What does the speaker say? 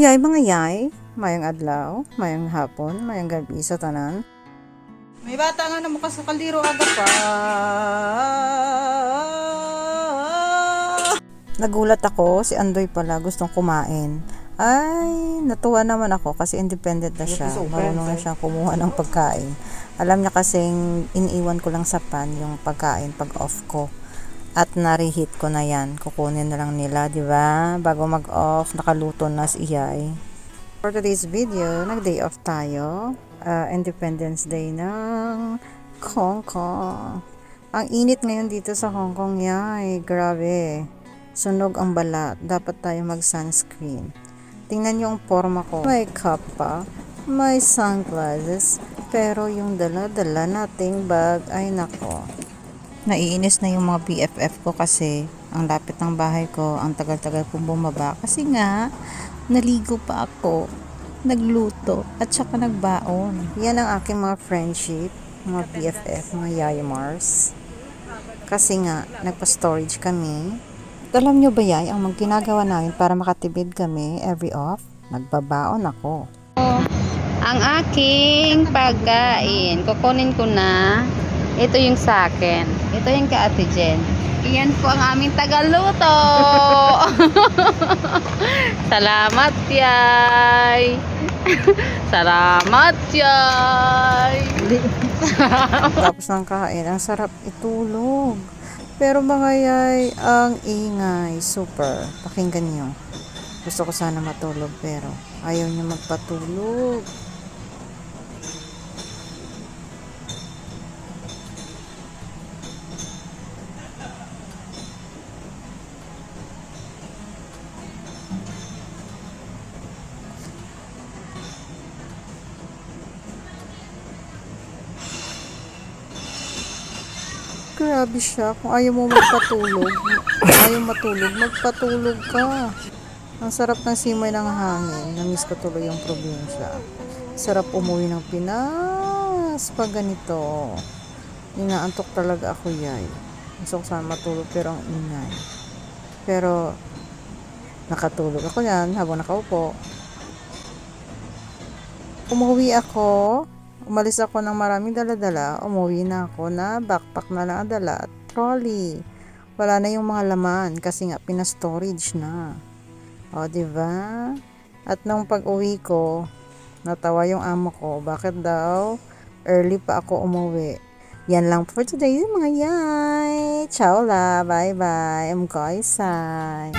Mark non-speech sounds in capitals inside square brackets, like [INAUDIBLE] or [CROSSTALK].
Yay mga yay, mayang adlaw, mayang hapon, mayang gabi sa tanan. May bata nga na mukas sa kaldero aga pa. Nagulat ako, si Andoy pala gustong kumain. Ay, natuwa naman ako kasi independent na siya. Marunong na siyang kumuha ng pagkain. Alam niya kasing iniiwan ko lang sa pan yung pagkain pag off ko. At na-reheat ko na yan. Kukunin na lang nila, di ba? Bago mag-off, nakaluto na si Iyay. For today's video, nag-day off tayo. Ah, Independence Day ng Hong Kong. Ang init ngayon dito sa Hong Kong, yay. Grabe. Sunog ang balat. Dapat tayo mag-sunscreen. Tingnan niyo ang forma ko. May cup pa. May sunglasses. Pero yung dala-dala nating bag, ay nako. Naiinis na yung mga BFF ko kasi ang lapit ng bahay ko, ang tagal-tagal kong bumaba. Kasi nga, naligo pa ako, nagluto, at saka nagbaon. Yan ang aking mga friendship, mga BFF, mga Yaya. Kasi nga, nagpa-storage kami. At alam nyo ba yay, ang mga ginagawa namin para makatibid kami every off? Nagbabaon ako. ang aking pagkain. Kukunin ko na. Ito yung sa akin. Ito yung ka Ate Jen. Iyan po ang aming tagaluto. [LAUGHS] Salamat, Yay. [LAUGHS] Salamat, Yay. [LAUGHS] Tapos ng kain, ang sarap itulog. Pero mga yay, ang ingay, super. Pakinggan nyo. Gusto ko sana matulog pero ayaw nyo magpatulog. Grabe siya. Kung ayaw mo magpatulog, ayaw matulog, magpatulog ka. Ang sarap ng simoy ng hangin. Namiss ko tuloy yung probinsya. Sarap umuwi ng Pinas pag ganito. Inaantok talaga ako yay. Gusto ko sana matulog pero ang ingay. Pero nakatulog ako yan habang nakaupo. Umuwi ako. Umalis ako ng maraming dala-dala. Umuwi na ako na backpack na lang ang dala at trolley. Wala na yung mga laman kasi nga pina-storage na. O, di ba? At nung pag-uwi ko, natawa yung amo ko. Bakit daw? Early pa ako umuwi. Yan lang for today mga yay. Ciao la. Bye bye. I'm Goysai.